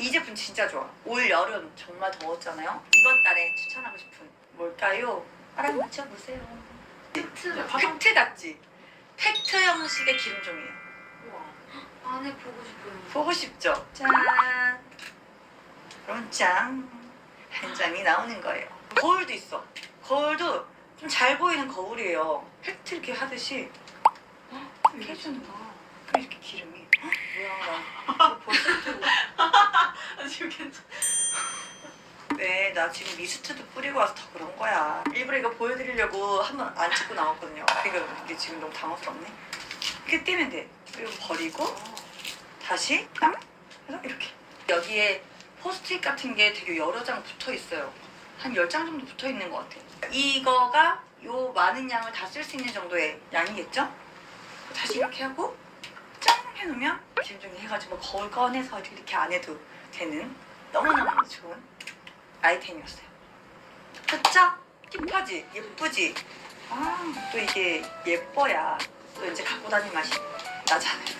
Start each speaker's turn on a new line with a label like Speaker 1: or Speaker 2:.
Speaker 1: 이 제품 진짜 좋아. 올 여름 정말 더웠잖아요. 이번 달에 추천하고 싶은 뭘까요? 알아맞혀 보세요.
Speaker 2: 팩트
Speaker 1: 팩트 같지? 팩트 형식의 기름종이에요.
Speaker 2: 우와 안에 보고 싶어요
Speaker 1: 보고 싶죠? 짠. 그럼 짠. 한 장이 나오는 거예요. 거울도 있어. 거울도 좀 잘 보이는 거울이에요. 팩트 이렇게 하듯이 이렇게 해주는 거. 그럼 이렇게 기름이. 헉, 뭐야 나 이거 벌써 뜨고.
Speaker 2: 아 지금 괜찮아
Speaker 1: 네, 나 지금 미스트도 뿌리고 와서 더 그런 거야. 일부러 이거 보여드리려고 한번 안 찍고 나왔거든요. 그러니까 이게 지금 너무 당황스럽네. 이렇게 띄면 돼. 그리고 버리고 다시 딱 해서 이렇게. 여기에 포스트잇 같은 게 되게 여러 장 붙어 있어요. 한 10장 정도 붙어 있는 것 같아요. 이거가 요 많은 양을 다 쓸 수 있는 정도의 양이겠죠? 다시 이렇게 하고 짠 해놓으면 기름종이 해가지고 거울 꺼내서 이렇게 안 해도 되는 너무너무 좋은 아이템이었어요. 그쵸? 힙하지? 예쁘지? 아, 또 이게 예뻐야 또 이제 갖고 다닐 맛이 나잖아요.